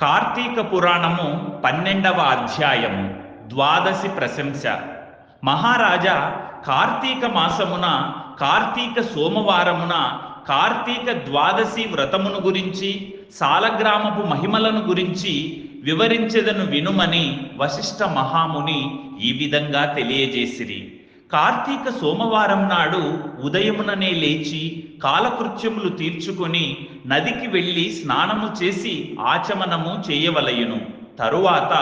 కార్తీక పురాణము పన్నెండవ అధ్యాయము ద్వాదశి ప్రశంస. మహారాజా కార్తీక మాసమున కార్తీక సోమవారమున కార్తీక ద్వాదశి వ్రతమును గురించి సాలగ్రామపు మహిమలను గురించి వివరించెదను వినుమని వశిష్ఠ మహాముని ఈ విధంగా తెలియజేసిరి. కార్తీక సోమవారం నాడు ఉదయముననే లేచి కాలకృత్యములు తీర్చుకొని నదికి వెళ్ళి స్నానము చేసి ఆచమనము చేయవలయును. తరువాత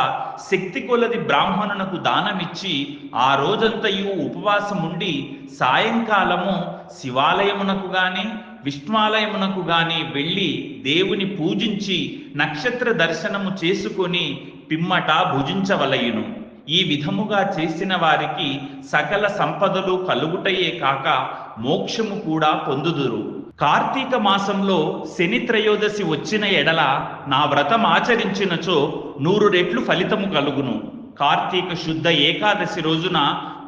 శక్తి కొలది బ్రాహ్మణునకు దానమిచ్చి ఆ రోజంతయు ఉపవాసముండి సాయంకాలము శివాలయమునకు గాని విష్ణువాలయమునకు గాని వెళ్ళి దేవుని పూజించి నక్షత్ర దర్శనము చేసుకొని పిమ్మట భుజించవలయును. ఈ విధముగా చేసిన వారికి సకల సంపదలు కలుగుటయే కాక మోక్షము కూడా పొందుదురు. కార్తీక మాసంలో శని త్రయోదశి వచ్చిన ఎడల నా వ్రతం ఆచరించినచో నూరు రెట్లు ఫలితము కలుగును. కార్తీక శుద్ధ ఏకాదశి రోజున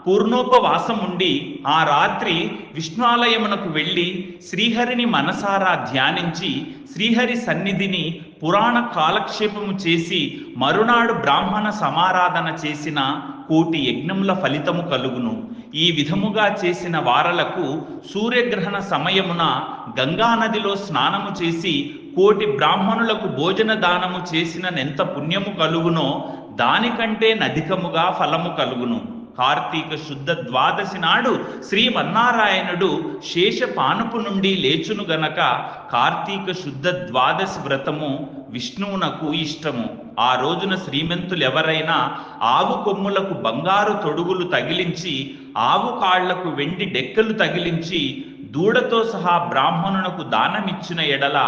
పూర్ణోపవాసం ఉండి ఆ రాత్రి విష్ణువాలయమునకు వెళ్ళి శ్రీహరిని మనసారా ధ్యానించి శ్రీహరి సన్నిధిని పురాణ కాలక్షేపము చేసి మరునాడు బ్రాహ్మణ సమారాధన చేసిన కోటి యజ్ఞముల ఫలితము కలుగును. ఈ విధముగా చేసిన వారలకు సూర్యగ్రహణ సమయమున గంగానదిలో స్నానము చేసి కోటి బ్రాహ్మణులకు భోజన దానము చేసిననెంత పుణ్యము కలుగునో దానికంటే నధికముగా ఫలము కలుగును. కార్తీక శుద్ధ ద్వాదశి నాడు శ్రీమన్నారాయణుడు శేష పానుపు నుండి లేచును గనక కార్తీక శుద్ధ ద్వాదశి వ్రతము విష్ణువునకు ఇష్టము. ఆ రోజున శ్రీమంతులు ఎవరైనా ఆవు కొమ్ములకు బంగారు తొడుగులు తగిలించి ఆవు కాళ్ళకు వెండి డెక్కలు తగిలించి దూడతో సహా బ్రాహ్మణునకు దానమిచ్చిన ఎడల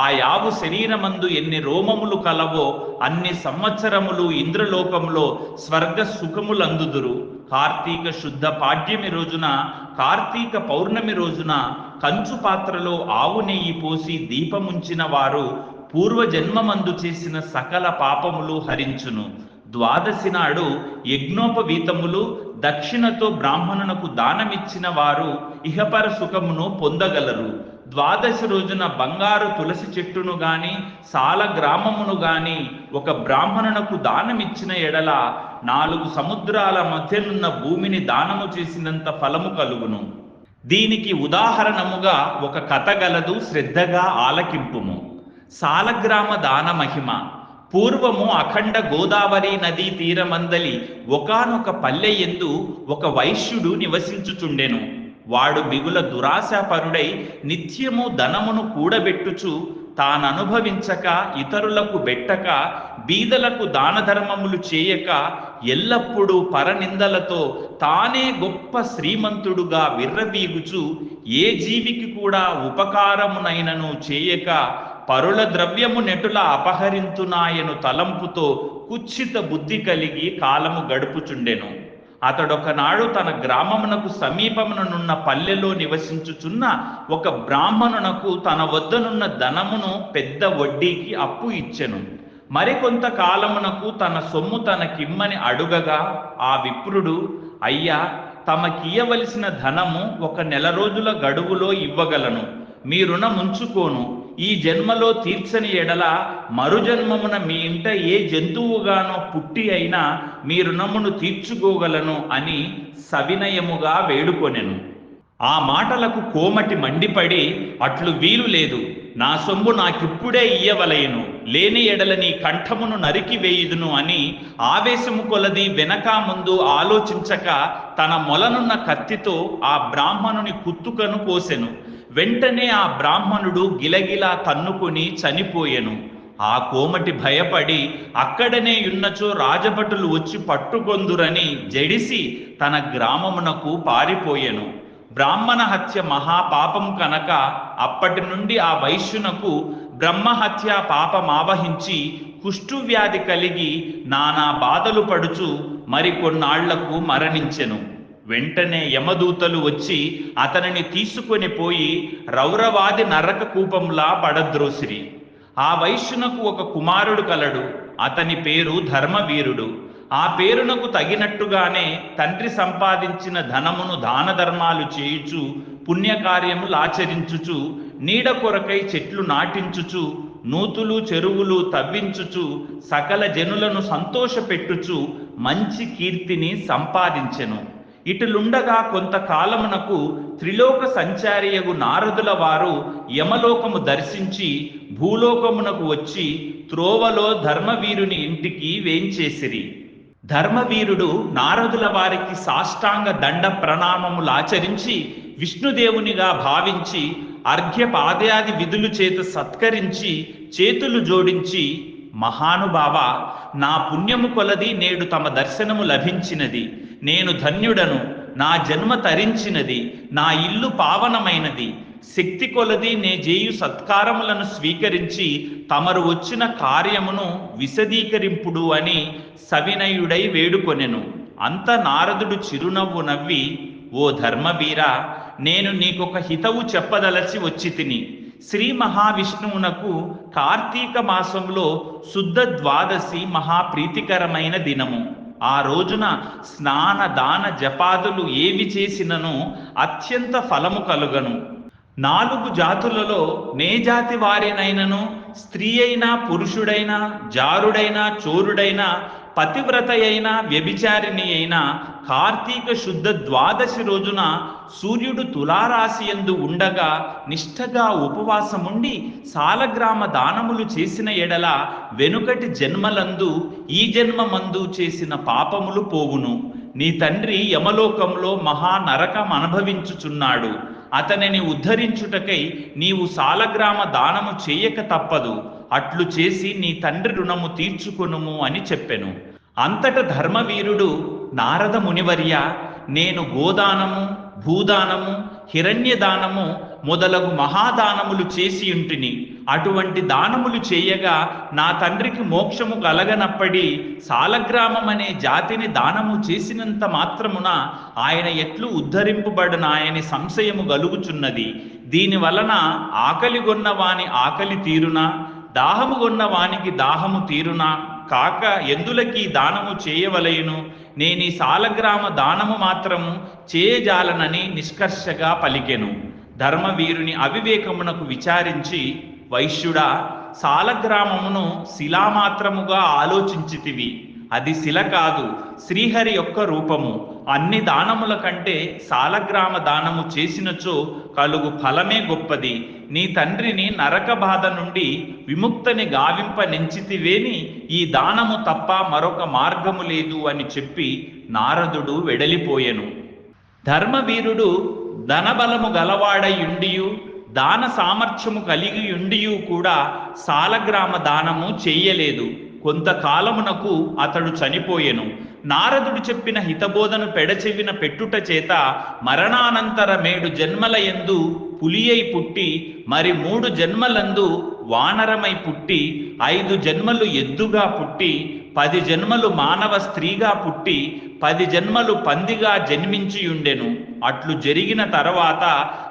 ఆ యావు శరీరమందు ఎన్ని రోమములు కలవో అన్ని సంవత్సరములు ఇంద్రలోకములో స్వర్గ సుఖములందుదురు. కార్తీక శుద్ధ పాడ్యమి రోజున కార్తీక పౌర్ణమి రోజున కంచు పాత్రలో ఆవు నెయ్యి పోసి దీపముంచిన వారు పూర్వజన్మమందు చేసిన సకల పాపములు హరించును. ద్వాదశి నాడు యజ్ఞోపవీతములు దక్షిణతో బ్రాహ్మణునకు దానమిచ్చిన వారు ఇహపర సుఖమును పొందగలరు. ద్వాదశి రోజున బంగారు తులసి చెట్టును గాని సాల గ్రామమును గాని ఒక బ్రాహ్మణునకు దానమిచ్చిన ఎడల నాలుగు సముద్రాల మధ్యనున్న భూమిని దానము చేసినంత ఫలము కలుగును. దీనికి ఉదాహరణముగా ఒక కథ గలదు శ్రద్ధగా ఆలకింపుము. సాలగ్రామ దాన మహిమ. పూర్వము అఖండ గోదావరి నదీ తీరమందలి ఒకానొక పల్లె ఎందు ఒక వైశ్యుడు నివసించుచుండెను. వాడు బిగుల దురాశాపరుడై నిత్యము ధనమును కూడబెట్టుచు తాననుభవించక ఇతరులకు బెట్టక బీదలకు దాన ధర్మములు చేయక ఎల్లప్పుడూ పరనిందలతో తానే గొప్ప శ్రీమంతుడుగా విర్రవీగుచు ఏ జీవికి కూడా ఉపకారమునైనను చేయక పరుల ద్రవ్యము నెటుల అపహరింతునాయను తలంపుతో కుచ్చిత బుద్ధి కలిగి కాలము గడుపుచుండెను. అతడొకనాడు తన గ్రామమునకు సమీపముననున్న పల్లెలో నివసించుచున్న ఒక బ్రాహ్మణునకు తన వద్దనున్న ధనమును పెద్ద వడ్డీకి అప్పు ఇచ్చెను. మరికొంత కాలమునకు తన సొమ్ము తనకిమ్మని అడుగగా ఆ విప్రుడు అయ్యా తమకియ్యవలసిన ధనము ఒక నెల రోజుల గడువులో ఇవ్వగలను. మీ రుణం ఉంచుకోను ఈ జన్మలో తీర్చని ఎడల మరుజన్మమున మీ ఇంట ఏ జంతువుగానో పుట్టి అయినా మీ రుణమును తీర్చుకోగలను అని సవినయముగా వేడుకొనెను. ఆ మాటలకు కోమటి మండిపడి అట్లు వీలు లేదు. నా సొమ్ము నాకిప్పుడే ఇయ్యవలయను లేని ఎడల నీ కంఠమును నరికి వేయుదును అని ఆవేశము కొలది వెనక ముందు ఆలోచించక తన మొలనున్న కత్తితో ఆ బ్రాహ్మణుని కుత్తుకను కోసెను. వెంటనే ఆ బ్రాహ్మణుడు గిలగిలా తన్నుకుని చనిపోయెను. ఆ కోమటి భయపడి అక్కడనే ఉన్నచో రాజభటులు వచ్చి పట్టుకొందురని జడిసి తన గ్రామమునకు పారిపోయెను. బ్రాహ్మణ హత్య మహాపాపం కనుక అప్పటి నుండి ఆ వైశ్యునకు బ్రహ్మహత్య పాపమావహించి కుష్ఠువ్యాధి కలిగి నానా బాధలు పడుచు మరికొన్నాళ్ళకు మరణించెను. వెంటనే యమదూతలు వచ్చి అతనిని తీసుకొని పోయి రౌరవాది నరక కూపంలా పడద్రోసిరి. ఆ వైశ్యునకు ఒక కుమారుడు కలడు. అతని పేరు ధర్మవీరుడు. ఆ పేరునకు తగినట్టుగానే తండ్రి సంపాదించిన ధనమును దాన ధర్మాలు చేయుచు పుణ్యకార్యములు ఆచరించుచు నీడ కొరకై చెట్లు నాటించుచు నూతులు చెరువులు తవ్వించుచు సకల జనులను సంతోషపెట్టుచు మంచి కీర్తిని సంపాదించెను. ఇటులుండగా కొంతకాలమునకు త్రిలోక సంచారియగు నారదుల వారు యమలోకము దర్శించి భూలోకమునకు వచ్చి త్రోవలో ధర్మవీరుని ఇంటికి వేంచేసిరి. ధర్మవీరుడు నారదుల వారికి సాష్టాంగ దండ ప్రణామములు ఆచరించి విష్ణుదేవునిగా భావించి అర్ఘ్యపాద్యాది విధులు చేత సత్కరించి చేతులు జోడించి మహానుభావ నా పుణ్యము కొలది నేడు తమ దర్శనము లభించినది. నేను ధన్యుడను. నా జన్మ తరించినది. నా ఇల్లు పావనమైనది. శక్తి కొలది నే జేయు సత్కారములను స్వీకరించి తమరు వచ్చిన కార్యమును విశదీకరింపుడు అని సవినయుడై వేడుకొనెను. అంత నారదుడు చిరునవ్వు నవ్వి ఓ ధర్మవీర నేను నీకొక హితవు చెప్పదలచి వచ్చి తిని. శ్రీ మహావిష్ణువునకు కార్తీక మాసంలో శుద్ధ ద్వాదశి మహాప్రీతికరమైన దినము. ఆ రోజున స్నాన దాన జపాదులు ఏవి చేసినను అత్యంత ఫలము కలుగను. నాలుగు జాతులలో నే జాతి వారినైనను స్త్రీ అయినా పురుషుడైనా జారుడైనా చోరుడైనా పతివ్రత అయినా వ్యభిచారిణి అయినా కార్తీక శుద్ధ ద్వాదశి రోజున సూర్యుడు తులారాశి ఎందు ఉండగా నిష్ఠగా ఉపవాసముండి సాలగ్రామ దానములు చేసిన ఎడల వెనుకటి జన్మలందు ఈ జన్మమందు చేసిన పాపములు పోవును. నీ తండ్రి యమలోకంలో మహా నరకం అనుభవించుచున్నాడు. అతనిని ఉద్ధరించుటకై నీవు సాలగ్రామ దానము చేయక తప్పదు. అట్లు చేసి నీ తండ్రి రుణము తీర్చుకొనుము అని చెప్పెను. అంతట ధర్మవీరుడు నారద మునివర్య నేను గోదానము భూదానము హిరణ్యదానము మొదలగు మహాదానములు చేసి ఉంటిని. అటువంటి దానములు చేయగా నా తండ్రికి మోక్షము కలగనప్పటి సాలగ్రామం అనే జాతిని దానము చేసినంత మాత్రమున ఆయన ఎట్లు ఉద్ధరింపబడినాయని సంశయము గలుగుచున్నది. దీని వలన ఆకలిగొన్న వాని ఆకలి తీరునా? దాహము కొన్న వానికి దాహము తీరునా? కాక ఎందులకి దానము చేయవలయును నేనీ సాలగ్రామ దానము మాత్రము చేయజాలనని నిష్కర్షగా పలికెను. ధర్మవీరుని అవివేకమునకు విచారించి వైశ్యుడా సాలగ్రామమును శిలామాత్రముగా ఆలోచించితివి. అది శిల కాదు శ్రీహరి యొక్క రూపము. అన్ని దానముల కంటే సాలగ్రామ దానము చేసినచో కలుగు ఫలమే గొప్పది. నీ తండ్రిని నరక బాధ నుండి విముక్తని గావింప నెంచితివేని ఈ దానము తప్ప మరొక మార్గము లేదు అని చెప్పి నారదుడు వెడలిపోయెను. ధర్మవీరుడు ధనబలము గలవాడయుండియు దాన సామర్థ్యము కలిగియుండియు కూడా సాలగ్రామ దానము చెయ్యలేదు కొంతకాలమునకు అతడు చనిపోయెను. నారదుడు చెప్పిన హితబోధను పెడచెవిన పెట్టుట చేత మరణానంతర మేడు జన్మల ఎందు పులియై పుట్టి మరి మూడు జన్మలందు వానరమై పుట్టి ఐదు జన్మలు ఎద్దుగా పుట్టి పది జన్మలు మానవ స్త్రీగా పుట్టి పది జన్మలు పందిగా జన్మించి ఉండెను అట్లు జరిగిన తర్వాత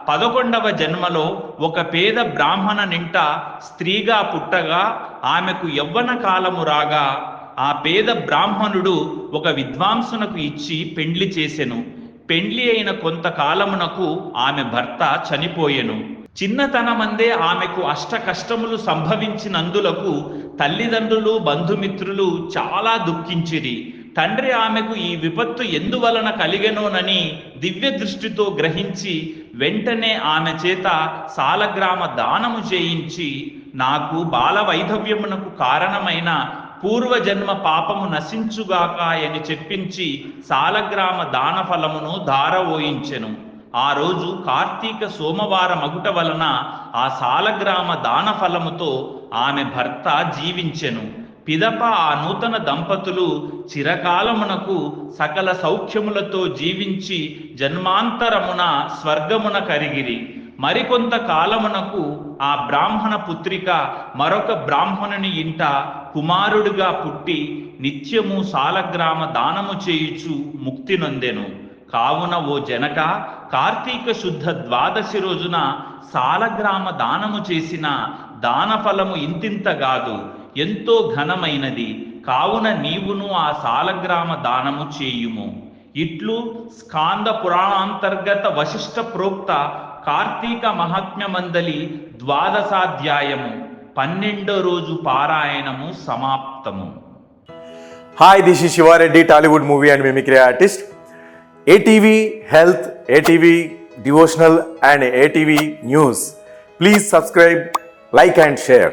పదకొండవ జన్మలో ఒక పేద బ్రాహ్మణ నింట స్త్రీగా పుట్టగా ఆమెకు యవ్వన కాలము రాగా ఆ పేద బ్రాహ్మణుడు ఒక విద్వాంసునకు ఇచ్చి పెండ్లి చేసెను. పెండ్లి అయిన కొంతకాలమునకు ఆమె భర్త చనిపోయెను. చిన్నతనమందే ఆమెకు అష్ట కష్టములు సంభవించినందులకు తల్లిదండ్రులు బంధుమిత్రులు చాలా దుఃఖించిరి. తండ్రి ఆమెకు ఈ విపత్తు ఎందువలన కలిగెనోనని దివ్య దృష్టితో గ్రహించి వెంటనే ఆమె చేత సాలగ్రామ దానము చేయించి నాకు బాల వైధవ్యమునకు కారణమైన పూర్వజన్మ పాపము నశించుగాక అని చెప్పించి సాలగ్రామ దాన ఫలమును ధారవోయించెను. ఆ రోజు కార్తీక సోమవార మగుట వలన ఆ సాలగ్రామ దాన ఫలముతో ఆమె భర్త జీవించెను. పిదప ఆ నూతన దంపతులు చిరకాలమునకు సకల సౌఖ్యములతో జీవించి జన్మాంతరమున స్వర్గమున కరిగిరి. మరికొంత కాలమునకు ఆ బ్రాహ్మణ పుత్రిక మరొక బ్రాహ్మణుని ఇంట కుమారుడిగా పుట్టి నిత్యము సాలగ్రామ దానము చేయుచు ముక్తి నొందెను. కావున ఓ జనక కార్తీక శుద్ధ ద్వాదశి రోజున సాలగ్రామ దానము చేసిన దానఫలము ఇంతింత కాదు ఎంతో ఘనమైనది. కావున నీవును ఆ సాలగ్రామ దానము చేయుము. ఇట్లు స్కాంద పురాణాంతర్గత వశిష్ట ప్రోక్త కార్తీక మహాత్మ్యమందలి ద్వాదశాధ్యాయము పన్నెండో రోజు పారాయణము సమాప్తము. Hi this is Shivareddy Tollywood movie and mimicry artist ATV health ATV devotional and ATV news please subscribe like and share